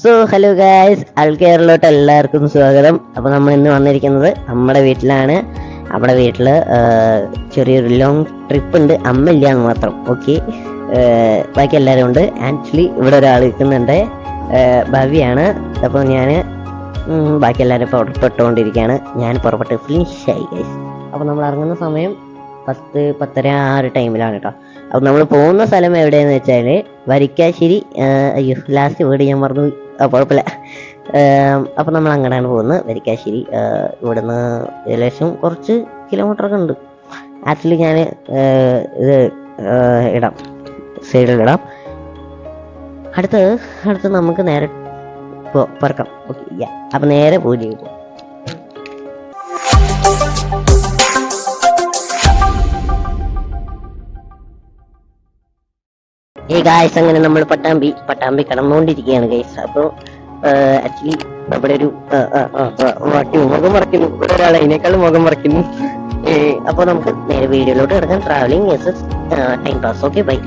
So hello guys അൾക്കെയറിലോട്ട് എല്ലാവർക്കും സ്വാഗതം. അപ്പോൾ നമ്മൾ ഇന്ന് വന്നിരിക്കുന്നത് നമ്മുടെ വീട്ടിലാണ്. നമ്മുടെ വീട്ടിൽ ചെറിയൊരു ലോങ് ട്രിപ്പ് ഉണ്ട്. അമ്മ ഇല്ല എന്ന് മാത്രം ഓക്കെ ബാക്കി എല്ലാവരും ഉണ്ട്. ആക്ച്വലി ഇവിടെ ഒരാൾ നിൽക്കുന്നുണ്ട് ഭവ്യാണ്. അപ്പോൾ ഞാൻ ബാക്കി എല്ലാവരും പുറപ്പെട്ടുകൊണ്ടിരിക്കുകയാണ്. ഞാൻ പുറപ്പെട്ട് ഫിനിഷായി ഗൈസ് അപ്പോൾ നമ്മൾ ഇറങ്ങുന്ന സമയം പത്ത് പത്തര ആ ഒരു ടൈമിലാണ് കേട്ടോ. അപ്പം നമ്മൾ പോകുന്ന സ്ഥലം എവിടെയെന്ന് വെച്ചാൽ വരിക്കാശ്ശേരി അയ്യോ ലാസ്റ്റ് വീട് ഞാൻ. ആ കുഴപ്പമില്ല. അപ്പം നമ്മൾ അങ്ങനെയാണ് പോകുന്നത്. വരിക്കാശ്ശേരി ഇവിടുന്ന് ഏകദേശം കുറച്ച് കിലോമീറ്റർ ഒക്കെ ഉണ്ട് ആക്ച്വലി ഞാൻ ഇത് ഇടാം. സൈഡിൽ ഇടാം. അടുത്ത് അടുത്ത് നമുക്ക് നേരെ പറക്കാം. ഓക്കെ അപ്പം നേരെ പൂജ ചെയ്തു ഈ ഗായ്സ് അങ്ങനെ നമ്മൾ പട്ടാമ്പി പട്ടാമ്പി കടന്നുകൊണ്ടിരിക്കുകയാണ് ഗൈസ് അപ്പോൾ ആക്ച്വലി നമ്മുടെ ഒരു വട്ടി മുഖം മറക്കുന്നു. ഇവിടെ ഒരാൾ അതിനേക്കാളും മുഖം മറക്കുന്നു. അപ്പോൾ നമുക്ക് നേരെ വീഡിയോയിലോട്ട് കിടക്കാം. Travelling time pass okay bye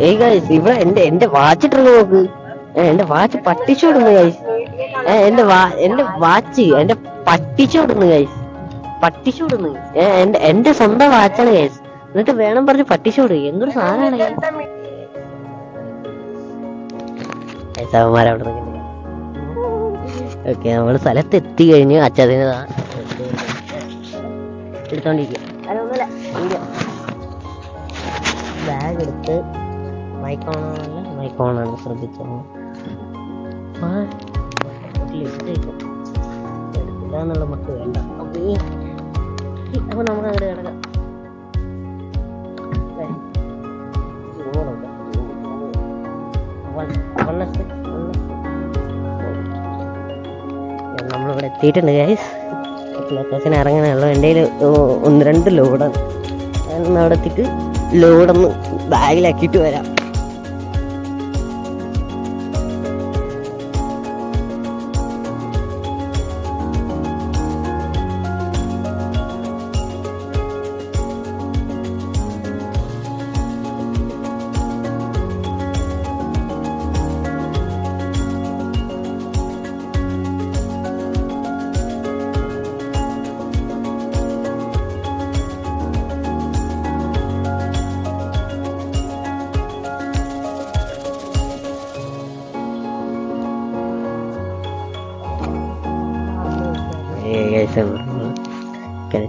hey guys ഇവിടെ എന്റെ എന്റെ വാച്ച് ഇട്ടുണ്ട് നോക്ക്. എന്റെ വാച്ച് പട്ടിച്ചോടുന്നു ഗൈസ് എന്റെ വാ എന്റെ വാച്ച് എന്റെ പട്ടിച്ചോടുന്നു ഗൈസ് പട്ടിച്ചോടുന്നു കൊടുക്കുന്നു എന്റെ എന്റെ സ്വന്തം വാച്ചാണ് ഗൈസ് എന്നിട്ട് വേണം പറഞ്ഞ് പട്ടിച്ചോട് എന്തൊരു സാധനമാണ് ഗൈസ് ഓക്കെ നമ്മൾ സ്ഥലത്ത് എത്തി കഴിഞ്ഞു. അച്ഛതിന് എടുത്തോണ്ടിരിക്കുക ബാഗ് എടുത്ത് മൈക്കോണല്ല മൈക്കോണാണ് ശ്രദ്ധിച്ചോ? എടുക്കില്ല എന്നുള്ള നമുക്ക് വേണ്ട. അപ്പൊ നമുക്ക് അങ്ങോട്ട് കിടക്കാം. നമ്മളിവിടെ എത്തിയിട്ടുണ്ട് ഗൈസ് ലൊക്കേഷൻ ഇറങ്ങാനുള്ളൂ എന്റെ ഒന്ന് രണ്ട് ലോഡാണ് ഞാൻ അവിടെ എത്തിയിട്ട് ലോഡൊന്ന് ബാഗിലാക്കിയിട്ട് വരാം.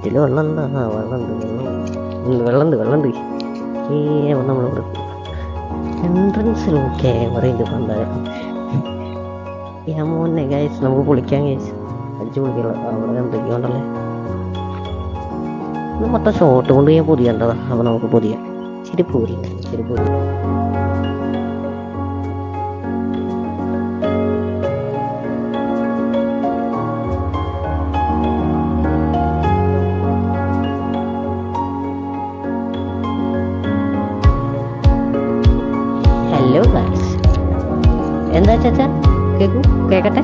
കിണറ്റിൽ ഉണ്ട് ആ വെള്ളമുണ്ട്. വെള്ളം. വെള്ളമുണ്ട് വെള്ളമുണ്ട്. ഏ നമ്മളിവിടെ എൻട്രൻസിൽ ക്യാമറയുണ്ട് പണ്ടായിരുന്നു ഗൈസ് നമുക്ക് പൊളിക്കാൻ ഗൈസ് അടിച്ചു അവിടെ ഉണ്ടല്ലേ മൊത്തം ഷോട്ട് കൊണ്ട് ഞാൻ പൊതിയണ്ടതാ. അപ്പൊ നമുക്ക് പൊതിയാം. ശരി പൂരി ശരി പൂരി. আচ্ছা চা কেকু কেকাটা?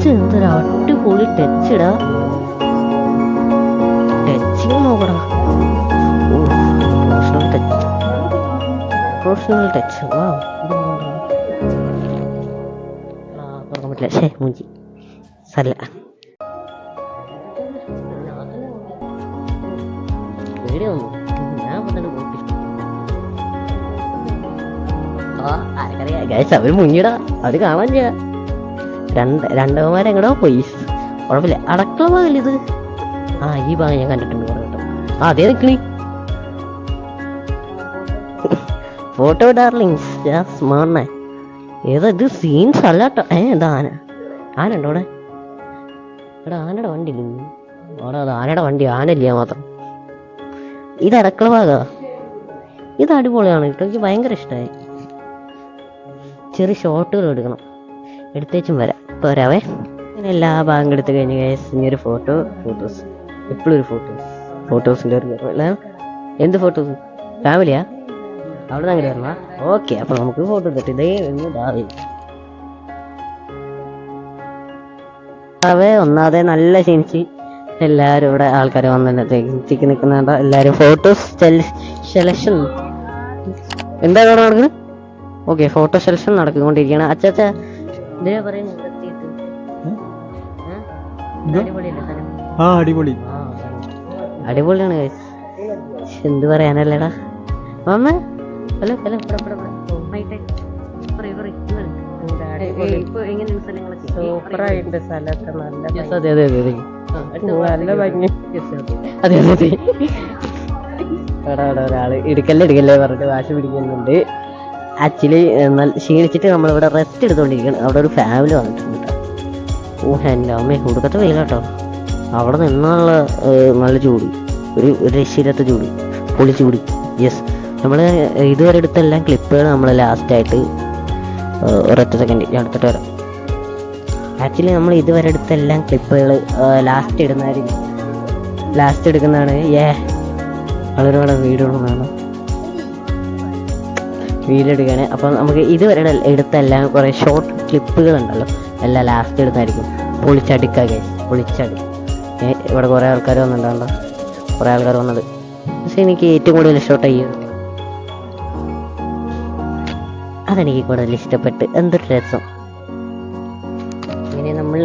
ടച്ച് എന്തൊരു അടിപൊളി ടച്ച് ഇടാ ടച്ചിങ് നോക്കടാ പ്രൊഫഷണൽ ടച്ച് പ്രൊഫഷണൽ ടച്ച് വാ ആ മുങ്ങിടാ അത് കാണാൻ ചെയ്യാ. രണ്ട് രണ്ടവന്മാരെങ്ങടോ പോയി. കുഴപ്പമില്ല. അടക്കള ഭാഗമല്ലേ ഇത്. ആ ഈ ഭാഗം ഞാൻ കണ്ടിട്ടുണ്ട് കേട്ടോ ആ അതേ നിക്കണി. ഫോട്ടോ ഡാർലിങ്സ് ഏതാ ഇത്? സീൻസ് അല്ല കേട്ടോ. ഏ എന്താ ആന. ആനണ്ടോ അവിടെ? എടാ ആനയുടെ വണ്ടി അവിടെ അത് ആനയുടെ വണ്ടി. ആനയില്ല മാത്രം. ഇത് അടക്കള ഭാഗ ഇത് അടിപൊളിയാണ് കേട്ടോ. എനിക്ക് ഭയങ്കര ഇഷ്ടമായി ചെറിയ ഷോട്ടുകൾ എടുക്കണം. എടുത്തേച്ചും വരാം. ഇപ്പോൾ ഇങ്ങനെ അങ്ങനെ എല്ലാ ഭാഗം എടുത്തു കഴിഞ്ഞ് ഇനി ഒരു ഫോട്ടോ ഫോട്ടോസ് എപ്പോഴും ഒരു ഫോട്ടോസ് ഫോട്ടോസിന്റെ ഒരു നിറം. എന്ത് ഫോട്ടോസ് ഫാമിലിയാ അവിടെ നിന്ന് അങ്ങോട്ട് വരണോ? ഓക്കെ അപ്പോൾ നമുക്ക് ഫോട്ടോ എടുത്തിട്ട് അവേ ഒന്നാതെ നല്ല ക്ഷണിച്ച് എല്ലാവരും ഇവിടെ ആൾക്കാർ വന്നിട്ട് നിൽക്കുന്നുണ്ട് എല്ലാവരും ഫോട്ടോസ് സെലക്ഷൻ എന്താ ഇവിടെ നടക്കുന്നത്? ഓക്കെ ഫോട്ടോ സെലക്ഷൻ നടക്കൊണ്ടിരിക്കുകയാണ് അച്ഛാ ഇതിനെ പറയുന്നത് ആ അടിപൊളി. അടിപൊളിയാണ് എന്ത് പറയാനല്ലേടാ? Mama hello hello. സൂപ്പറായിട്ട് സ്ഥലമൊക്കെ നല്ല അതെ അതെ അതെ ഭംഗി. അതെ. അതെ അതെ. ഒരാൾ ഇടുക്കല്ലേ ഇടുക്കല്ലേ പറഞ്ഞിട്ട് വാശി പിടിക്കുന്നുണ്ട്. ആക്ച്വലി ക്ഷീണിച്ചിട്ട് നമ്മളിവിടെ റെസ്റ്റ് എടുത്തോണ്ടിരിക്കണം. അവിടെ ഒരു ഫാമിലി വന്നിട്ടുണ്ട്. കേട്ടോ. ഓ എന്റെ അമ്മ ഉടുക്കത്തെ വെയിലാട്ടോ. അവിടെ നിന്നുള്ള നല്ല ചൂട്. ഒരു രക്ഷയില്ലാത്ത ചൂട്. പൊളി ചൂടി. യെസ് നമ്മൾ ഇതുവരെ എടുത്ത എല്ലാം ക്ലിപ്പുകൾ നമ്മൾ ലാസ്റ്റായിട്ട് ഒരൊറ്റ സെക്കൻഡ് ഞാൻ എടുത്തിട്ട് വരാം. ആക്ച്വലി നമ്മൾ ഇതുവരെ എടുത്ത എല്ലാം ക്ലിപ്പുകൾ ലാസ്റ്റ് ഇടുന്നതായിരിക്കും ലാസ്റ്റ് എടുക്കുന്നതാണ്. ഏ വളരെ വീടുകളാണ് വീടെടുക്കാണ് അപ്പം നമുക്ക് ഇതുവരെ എടുത്തെല്ലാം കുറേ ഷോർട്ട് ക്ലിപ്പുകൾ ഉണ്ടല്ലോ. എല്ലാം ലാസ്റ്റ് എടുത്തായിരിക്കും. പൊളിച്ചടുക്കുക പൊളിച്ചടി. ഇവിടെ കുറേ ആൾക്കാർ വന്നിട്ടുണ്ടോ? കുറേ ആൾക്കാർ വന്നത്. പക്ഷെ എനിക്ക് ഏറ്റവും കൂടുതൽ ഇഷ്ടപ്പെട്ട ഈ അതെനിക്ക് കൂടുതൽ ഇഷ്ടപ്പെട്ട്. എന്തൊരു രസം. ഇങ്ങനെ നമ്മൾ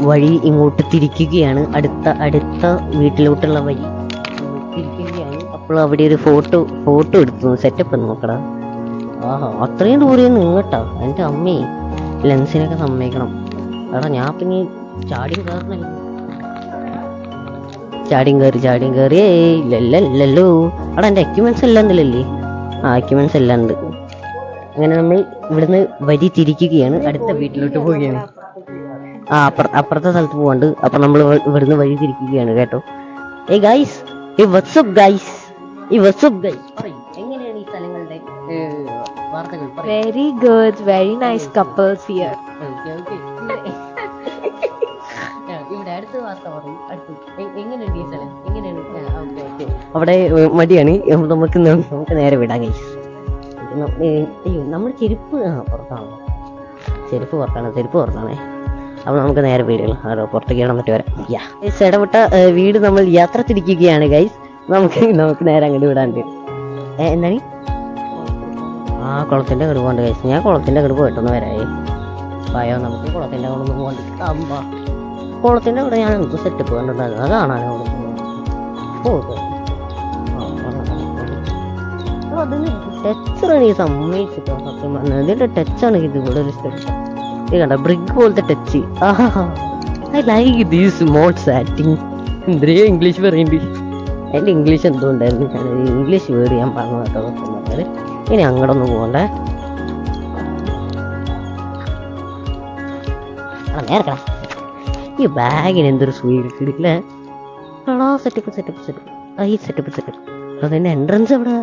വഴി ഇങ്ങോട്ട് തിരിക്കുകയാണ്. അടുത്ത അടുത്ത വീട്ടിലോട്ടുള്ള വഴി തിരിക്കുകയാണ്. അപ്പോൾ അവിടെ ഒരു ഫോട്ടോ ഫോട്ടോ എടുത്തു. സെറ്റപ്പ് നോക്കടാ. ആഹാ അത്രയും ദൂരം നിങ്ങട്ടാ എന്റെ അമ്മേ. ലെൻസിനൊക്കെ സമ്മതിക്കണം. എടാ ഞാൻ പിന്നെ ചാടിയും കയറണല്ലോ ചാടിയും കയറി ചാടിയും കയറി ഇല്ലല്ലോ അവിടെ എടാ എന്റെ എക്യുപ്മെൻസ് എല്ലാം ഉണ്ടല്ലേ ആ എക്യുപ്മെൻസ് എല്ലാം ഉണ്ട്. അങ്ങനെ നമ്മൾ ഇവിടുന്ന് വരി തിരിക്കുകയാണ്. അടുത്ത വീട്ടിലോട്ട് പോവുകയാണ്. ആ അപ്പുറ അപ്പുറത്തെ സ്ഥലത്ത് പോകാണ്ട് അപ്പൊ നമ്മൾ ഇവിടുന്ന് വഴി തിരിക്കുകയാണ് കേട്ടോ. ഏ ഗൈസ് ഈ വാട്സപ്പ് ഗൈസ് ഈ വാട്സപ്പ് ഗൈസ് ഏ, വാർത്തകൾ very good very nice couples here here. Okay, okay. ആ, ഇവിടെ അടുത്ത വാർത്ത പറയും. അടുത്ത്. എങ്ങനെയുണ്ട് ഈ സ്ഥലം? എങ്ങനെയാണ് ആ, okay, okay. അവിടെ മടിയാണ്. നമുക്ക് നമുക്ക് നേരെ വിടാൻ കഴിയും അയ്യോ നമ്മുടെ ചെരുപ്പ് ആ പുറത്താണ്. ചെരുപ്പ് പുറത്താണ് ചെരുപ്പ് പുറത്താണേ. അപ്പോൾ നമുക്ക് നേരെ വീടുകൾ അതോ പുറത്തേക്ക് ഇടാൻ പറ്റി വരാം. യാ. ഇടപെട്ട വീട് നമ്മൾ യാത്ര തിരിക്കുകയാണ് ഗൈസ് നമുക്ക് നമുക്ക് നേരെ അങ്ങോട്ട് വിടാണ്ട്. എന്താണ്? ആ കുളത്തിന്റെ കടുവ് പോകണ്ട കേസ് ഞാൻ കുളത്തിന്റെ കടുവ് പോയിട്ടൊന്ന് വരായി പയോ നമുക്ക് കുളത്തിന്റെ അവിടെ ഒന്ന് പോകണ്ട. അമ്പ കുളത്തിന്റെ അവിടെ ഞാൻ എന്ത് സെറ്റപ്പ് കണ്ടിട്ടുണ്ടായിരുന്നു അത് കാണാൻ അവിടെ വരണം. അതിന് ടച്ചാണ് സത്യം ടച്ചാണ് ഇത് കണ്ട ബ്രിഗ് പോലത്തെ touch I like these smalls acting English പറയേണ്ടി. ഇംഗ്ലീഷ് എന്തുകൊണ്ടായിരുന്നു? ഞാൻ ഇംഗ്ലീഷ് വേർഡ് ഞാൻ പറഞ്ഞു കേട്ടോ ഇനി അങ്ങോട്ടൊന്ന് പോകണ്ടേ. നേരക്കടാ ഈ ബാഗിന് എന്തൊരു സ്വീറ്റ് എടുക്കില്ലേ ആണോ? സെറ്റപ്പ് സെറ്റപ്പ് സെറ്റപ്പ് ഈ സെറ്റപ്പ് സെറ്റപ്പ് എൻട്രൻസ് എവിടെ?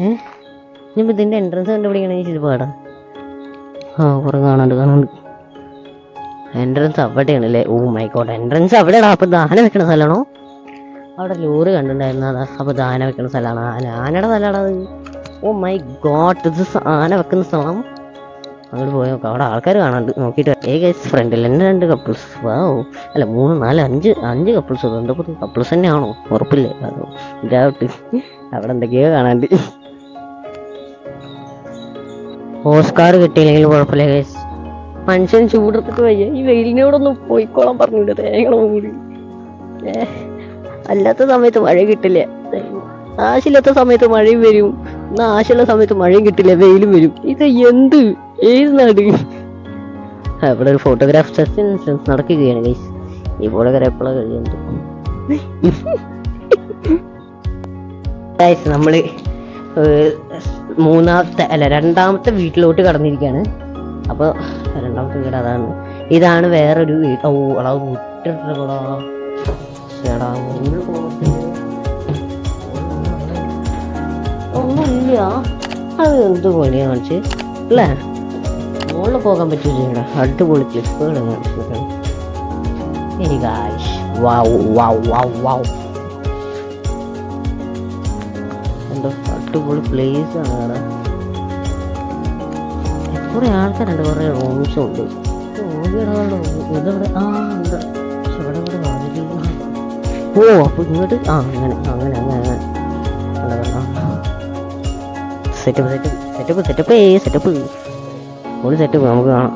ഏ? ഇനിയിപ്പോൾ എൻട്രൻസ് കണ്ടുപിടിക്കണമെങ്കിൽ ഇത് പാടാ ആ കുറേ കാണാണ്ട് കാണാണ്ട് എൻട്രൻസ് അവിടെയാണല്ലേ ഓ മൈ ഗോഡ് എൻട്രൻസ് അവിടെയാണോ? അപ്പോൾ ദാന വെക്കണ സ്ഥലമാണോ അവിടെ ലോറി കണ്ടിട്ടുണ്ടായിരുന്നു അതാ അപ്പോൾ ദാന വെക്കണ സ്ഥലമാണ്. ആന ആനയുടെ സ്ഥലമാണ് അത് ഓ മൈ ഗോഡ് ഇത് ആന വെക്കുന്ന സ്ഥലം അങ്ങോട്ട് പോയി നോക്കാം. അവിടെ ആൾക്കാർ കാണാണ്ട് നോക്കിയിട്ട് ഏ ഗൈസ് ഫ്രണ്ടിൽ തന്നെ രണ്ട് കപ്പിൾസ് വാവ് അല്ല മൂന്ന് നാല് അഞ്ച് അഞ്ച് കപ്പിൾസ് എന്താ കപ്പിൾസ് തന്നെയാണോ? ഉറപ്പില്ലേ. അതോ ഇതാവട്ട്. അവിടെ എന്തൊക്കെയോ കാണാണ്ട്. ഓസ്കാർ കിട്ടിയില്ലെങ്കിൽ കുഴപ്പമില്ല ഗൈസ് മനുഷ്യൻ ചൂടെടുത്തിട്ട് വയ്യ. ഈ വെയിലിനോടൊന്നും പോയിക്കോളാൻ പറഞ്ഞില്ല കൂടി ഏ, അല്ലാത്ത സമയത്ത് മഴ കിട്ടില്ല? ആശയില്ലാത്ത സമയത്ത് മഴയും വരും. എന്നാ ആശയുള്ള സമയത്ത് മഴയും കിട്ടില്ല വെയിലും വരും. ഇത് എന്ത്? ഏത് നാട്? അവിടെ ഒരു ഫോട്ടോഗ്രാഫ് സെഷൻ നടക്കുകയാണ് ഗൈസ് ഈ ഫോട്ടോഗ്രാഫ് എപ്പോഴാണ് കഴിയുന്നത് ഗൈസ് നമ്മൾ മൂന്നാമത്തെ അല്ല രണ്ടാമത്തെ വീട്ടിലോട്ട് കടന്നിരിക്കുകയാണ്. അപ്പോൾ രണ്ടാമത്തെ വീട് അതാണ്. ഇതാണ് വേറൊരു വീട് ഓ അളവ് വിട്ടിട്ടുള്ളടാ ചേടാ ഒന്നുമില്ല. അത് എന്ത് പണിയാ കാണിച്ച്? അല്ലേ? മുകളിൽ പോകാൻ പറ്റില്ല അടിപൊളി ക്ലിപ്പുകൾ കാണിച്ചിരിക്കണം എനിക്ക് ആയിഷ്. അടിപൊളി പ്ലേസ് ആണ് കുറെ ആൾക്കാരുണ്ട് കുറെ റൂംസും ഉണ്ട്. ഓടിയിടാനുള്ള ഇതവിടെ ആ ഉണ്ട്. ഇവിടെ ഇവിടെ ഓ അപ്പൊ ഇങ്ങോട്ട്? ആ അങ്ങനെ അങ്ങനെ അങ്ങനെ. സെറ്റപ്പ് സെറ്റപ്പ് സെറ്റപ്പ് സെറ്റപ്പ് ഏ സെറ്റപ്പ് ഒരു സെറ്റപ്പ് നമുക്ക് കാണാം.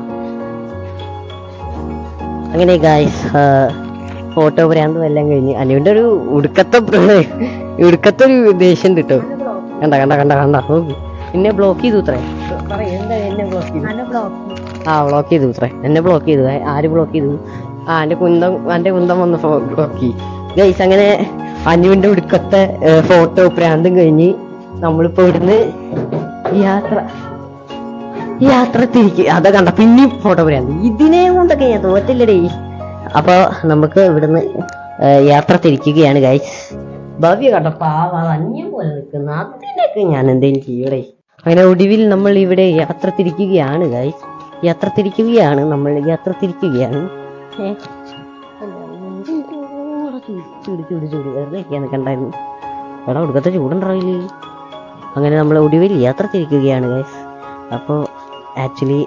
അങ്ങനെ ഗായ്സ് ഫോട്ടോ ഭ്രാന്തും എല്ലാം കഴിഞ്ഞ്. അനുവിന്റെ ഒരു ഉടുക്കത്തെ ഉടുക്കത്തെ ഒരു ദേഷ്യം കിട്ടും കണ്ട കണ്ട കണ്ട കണ്ട. എന്നെ ബ്ലോക്ക് ചെയ്തു ഇത്രേ. എന്നെ ബ്ലോക്ക് ചെയ്തു. ആ ബ്ലോക്ക് ചെയ്തു ഇത്രേ. എന്നെ ബ്ലോക്ക് ചെയ്തു. ആര് ബ്ലോക്ക് ചെയ്തു? ആ എന്റെ കുന്തം എന്റെ കുന്തം വന്ന് ബ്ലോക്ക് ഗൈസ് അങ്ങനെ അനുവിന്റെ ഉടുക്കത്തെ ഫോട്ടോ പ്രാന്തം കഴിഞ്ഞ് നമ്മളിപ്പോ ഇവിടുന്ന് യാത്ര യാത്ര തിരിക്ക് അതാ കണ്ട പിന്നെയും ഫോട്ടോ പറയാം ഇതിനെ കൊണ്ടൊക്കെ ഞാൻ തോറ്റില്ലടേ അപ്പൊ നമുക്ക് ഇവിടുന്ന് യാത്ര തിരിക്കുകയാണ് ഗൈസ് ഭവ്യ കണ്ട പാവ അന്യം പോലെ നിൽക്കുന്ന അതിനൊക്കെ ഞാൻ എന്തേലും ചെയ്യടേ അങ്ങനെ ഒടുവിൽ നമ്മൾ ഇവിടെ യാത്ര തിരിക്കുകയാണ് ഗൈസ് യാത്ര തിരിക്കുകയാണ് നമ്മൾ യാത്ര തിരിക്കുകയാണ്? ചൂട് ചൂട് ചൂട് വെറുതെ കണ്ടായിരുന്നു എടാ കൊടുക്കത്തെ ചൂടുണ്ടാവില്ലേ അങ്ങനെ നമ്മൾ ഒടുവിൽ യാത്ര തിരിക്കുകയാണ് ഗൈസ് അപ്പോൾ ആക്ച്വലി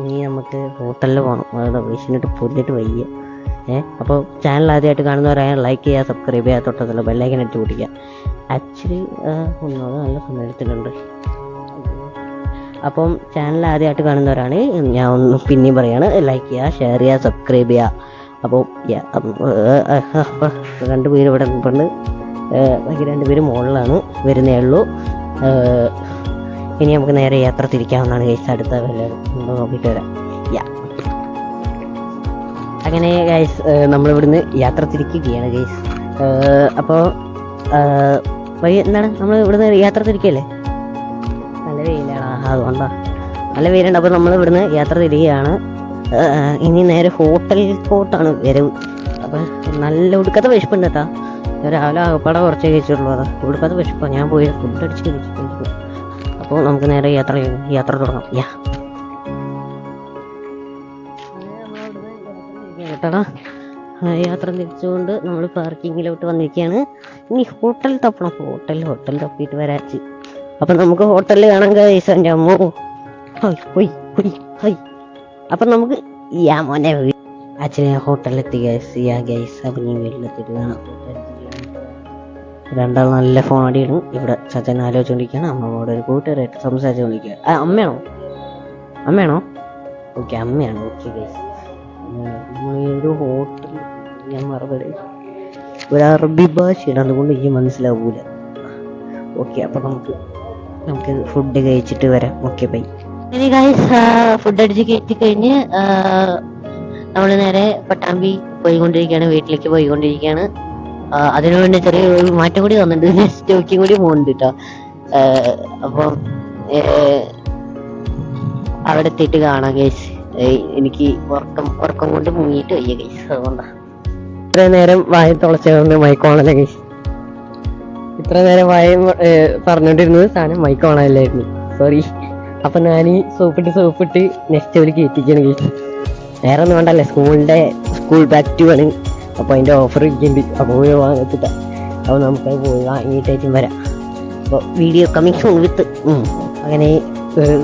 ഇനി നമുക്ക് ഹോട്ടലിൽ പോകണം അതോ വിഷനിട്ട് പൊതിഞ്ഞിട്ട് വയ്യ. ഏഹ് അപ്പോൾ ചാനൽ ആദ്യമായിട്ട് കാണുന്നവരായ ലൈക്ക് ചെയ്യുക സബ്സ്ക്രൈബ് ചെയ്യുക തൊട്ടത്തുള്ള ബെല്ലൈക്കൻ ഇട്ട് പിടിക്കുക. ആക്ച്വലി ഒന്നോ നല്ല സമയത്തിലുണ്ട് അപ്പം ചാനൽ ആദ്യമായിട്ട് കാണുന്നവരാണ് ഞാൻ ഒന്ന് പിന്നെയും പറയാണ് ലൈക്ക് ചെയ്യുക ഷെയർ ചെയ്യുക സബ്സ്ക്രൈബ് ചെയ്യുക. അപ്പോൾ രണ്ട് പേര് ഇവിടെ നിൽപ്പുണ്ട് ബാക്കി രണ്ട് പേര് മുകളിലാണ് വരുന്നേ ഉള്ളൂ. ഇനി നമുക്ക് നേരെ യാത്ര തിരിക്കാവുന്നതാണ് ഗൈസ് അടുത്ത വല്ല ഉണ്ടോ നോക്കിയിട്ട് വരാം. യാ അങ്ങനെ ഗൈസ് നമ്മളിവിടുന്ന് യാത്ര തിരിക്കുകയാണ് ഗൈസ് അപ്പോൾ വഴി എന്താണ്? നമ്മൾ ഇവിടുന്ന് യാത്ര തിരിക്കല്ലേ? നല്ല വെയിലാണ്. അതുകൊണ്ടാ. നല്ല വെയിലുണ്ട്. അപ്പോൾ നമ്മൾ ഇവിടുന്ന് യാത്ര തിരികെയാണ്. ഇനി നേരെ ഹോട്ടൽ കോട്ടാണ് വരവ്. അപ്പം നല്ല ഉടുക്കത്തെ വിശപ്പുണ്ട് കേട്ടോ. രാവിലെ ആകപ്പാടെ കുറച്ച് കഴിച്ചിട്ടുള്ളൂ അതാ. ഉടുക്കത്തെ വിശപ്പാണ് ഞാൻ പോയി ഫുഡ് അടിച്ച് കഴിച്ചിട്ടുണ്ട്. അപ്പോൾ നമുക്ക് നേരെ യാത്ര ചെയ്യുന്നു യാത്ര തുടങ്ങാം. യാ. കേട്ടടാ. യാത്ര തിരിച്ചുകൊണ്ട് നമ്മൾ പാർക്കിങ്ങിലോട്ട് വന്നിരിക്കുകയാണ് ഇനി ഹോട്ടൽ തപ്പണം. ഹോട്ടൽ ഹോട്ടൽ തപ്പിയിട്ട് വരാച്ച്. അപ്പം നമുക്ക് ഹോട്ടലിൽ കാണാൻ കഴിയാ എന്റെ അമ്മോ. അപ്പം നമുക്ക് യാ മോനെ. ആക്ച്വലി ഹോട്ടലിൽ എത്തി ഗൈസ് യാ ഗൈസ് അപ്പം നീ വീട്ടിലെത്തിയിട്ട് കാണാം. രണ്ടാൾ നല്ല ഫോൺ അടിയാണ്. ഇവിടെ ചച്ചൻ ആലോചിച്ചുകൊണ്ടിരിക്കുകയാണ് അമ്മയോട് ഒരു കൂട്ടുകാരായിട്ട് സംസാരിച്ചുകൊണ്ടിരിക്കുക ആ അമ്മയാണോ? അമ്മയാണോ? ഓക്കെ അമ്മയാണ്. ഓക്കെ നമ്മളൊരു ഹോട്ടൽ ഞാൻ മറുപടി ഒരു അറബി ഭാഷയാണ്. അതുകൊണ്ട് എനിക്ക് മനസ്സിലാവൂല. ഓക്കെ അപ്പം നമുക്ക് നമുക്ക് ഫുഡ് കഴിച്ചിട്ട് വരാം. ഓക്കെ ബൈ ഫുഡ് അടിച്ച് കയറ്റി കഴിഞ്ഞ് നമ്മൾ നേരെ പട്ടാമ്പി പോയിക്കൊണ്ടിരിക്കുകയാണ്. വീട്ടിലേക്ക് പോയിക്കൊണ്ടിരിക്കുകയാണ്. ആ, അതിനു വേണ്ടി ചെറിയ മാറ്റം കൂടി വന്നിട്ടുണ്ട്. സ്റ്റോക്കിയും കൂടി പോകുന്നുണ്ട് കേട്ടോ അപ്പം അവിടെ എത്തിയിട്ട് കാണാം ഗൈസ് എനിക്ക് ഉറക്കം ഉറക്കം കൊണ്ട് മുങ്ങിയിട്ട് വയ്യ ഗൈസ് അതുകൊണ്ടാ. ഇത്രയും നേരം വായ തുളച്ചതുകൊണ്ട് മൈക്കോണല്ലേ ഗൈസ് ഇത്ര നേരം വായ പറഞ്ഞോണ്ടിരുന്നത് സാധനം മൈക്കോണല്ലായിരുന്നു സോറി അപ്പൊ ഞാൻ സോപ്പിട്ട് സോപ്പിട്ട് നെക്സ്റ്റ് ഒരു എത്തിക്കണം ഗൈസ് വേറെ ഒന്നും വേണ്ടല്ലേ സ്കൂളിന്റെ സ്കൂൾ ബാക്ക് ടു ആണ്. അപ്പൊ അതിന്റെ ഓഫർ ഇരിക്കുന്നുണ്ട് അപ്പോൾ പോയി വാങ്ങിച്ചിട്ട് അപ്പോൾ നമുക്ക് പോയി വാങ്ങിയിട്ടായിട്ടും വരാം. അപ്പോൾ വീഡിയോ കമ്മിങ് സൂൺ വിത്ത് അങ്ങനെ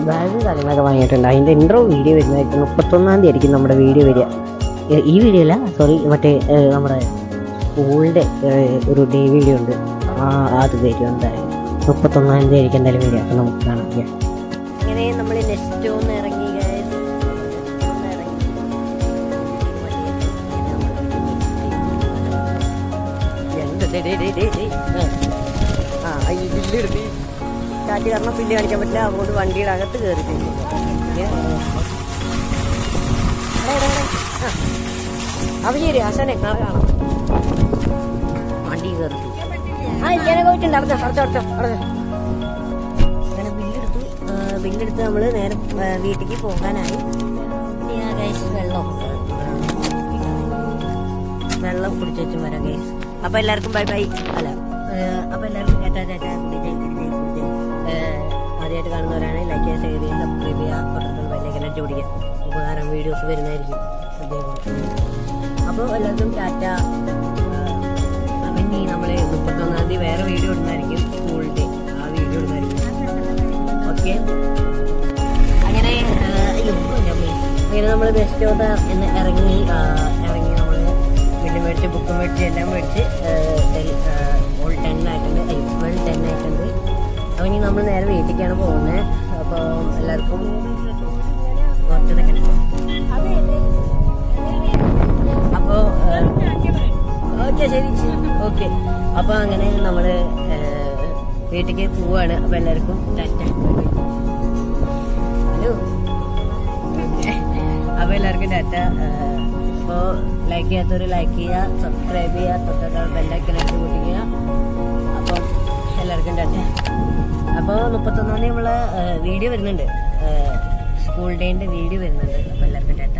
ബാഗും കാര്യങ്ങളൊക്കെ വാങ്ങിയിട്ടുണ്ട്. അതിന്റെ ഇൻട്രോ വീഡിയോ വരുന്നതായിട്ട് മുപ്പത്തൊന്നാം തീയതി ആയിരിക്കും നമ്മുടെ വീഡിയോ വരിക. ഈ വീഡിയോ അല്ല സോറി മറ്റേ നമ്മുടെ സ്കൂളിന്റെ ഒരു ഡേ വീഡിയോ ഉണ്ട്. ആ അത് വരും എന്തായാലും. മുപ്പത്തൊന്നാം തീയതി ആയിരിക്കും എന്തായാലും വീഡിയോ അപ്പം നമുക്ക് കാണാം. അങ്ങനെ നമ്മൾ നെക്സ്റ്റ് ഒന്ന് ഇറങ്ങി ആ. ഈ ബില്ല് കാറ്റ് കാരണം ബില്ല് കാണിക്കാൻ പറ്റില്ല അതുകൊണ്ട് വണ്ടിയുടെ അകത്ത് കയറിയിട്ടുണ്ട് ശരി ആശാനെ നാളെ കാണാം. വണ്ടി കയറി ആ ഇങ്ങനെ പോയിട്ടുണ്ട് അടച്ചോ അടച്ചോ അടച്ചോ അടച്ചോ അങ്ങനെ ബില്ലെടുത്തു. ബില്ലെടുത്ത് നമ്മൾ നേരെ വീട്ടിലേക്ക് പോകാനായി. വെള്ളം. വെള്ളം കുടിച്ചു വരാം ഗൈസ് അപ്പൊ എല്ലാവർക്കും ബൈ ബൈ. അല്ല അപ്പോൾ അപ്പൊ എല്ലാവർക്കും കേട്ടാ ചേട്ടാ ആദ്യമായിട്ട് കാണുന്നവരാണ് ലൈക്ക് ചെയ്യുക ഷെയർ ചെയ്യുക സബ്സ്ക്രൈബ് ചെയ്യുക പത്രത്തിൽ ബെല്ലൈക്കൻ അടിച്ചു പിടിക്കുക. ഉപകാരം വീഡിയോസ് വരുന്നതായിരിക്കും. അപ്പോൾ എല്ലാവർക്കും ടാറ്റ. ഇനി നമ്മൾ മുപ്പത്തൊന്നാം തീയതി വേറെ വീഡിയോ ഇടുന്നതായിരിക്കും ഡേ ആ വീഡിയോ ഇടുന്നതായിരിക്കും. ഓക്കെ അങ്ങനെ അങ്ങനെ നമ്മൾ ബെസ്റ്റോട്ട് എന്ന് ഇറങ്ങി ഇറങ്ങി മേടിച്ച് ബുക്ക് മേടിച്ച് എല്ലാം മേടിച്ച് ഓൾ ടെൻ ആയിട്ടുണ്ട് ട്വൽവ് ടെൻ ആയിട്ടുണ്ട്. അപ്പോൾ ഇനി നമ്മൾ നേരെ വീട്ടിലേക്കാണ് പോകുന്നത് അപ്പോൾ എല്ലാവർക്കും കുറച്ച് സെക്കൻഡ് അപ്പോൾ ഓക്കെ ശരി ഓക്കെ. അപ്പോൾ അങ്ങനെ നമ്മൾ വീട്ടിലേക്ക് പോവാണ്. അപ്പോൾ എല്ലാവർക്കും ടാറ്റ. ഹലോ. അപ്പോൾ എല്ലാവർക്കും ടാറ്റ അപ്പോൾ ലൈക്ക് ചെയ്യാത്തവർ ലൈക്ക് ചെയ്യുക സബ്സ്ക്രൈബ് ചെയ്യുക തൊട്ടടുത്ത ബെല്ലൈക്കൻ അടിച്ച് പൊട്ടിക്കുക. അപ്പം എല്ലാവർക്കും ടാറ്റ അപ്പോൾ മുപ്പത്തൊന്നാം തീയതി നമ്മൾ വീഡിയോ വരുന്നുണ്ട്. സ്കൂൾ ഡേന്റെ വീഡിയോ വരുന്നുണ്ട്. അപ്പോൾ എല്ലാവർക്കും tata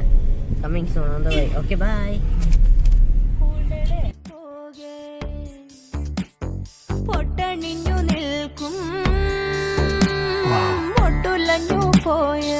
coming soon on the way okay bye പൊട്ടണിഞ്ഞു നിൽക്കും. പൊട്ടുലഞ്ഞു പോയ.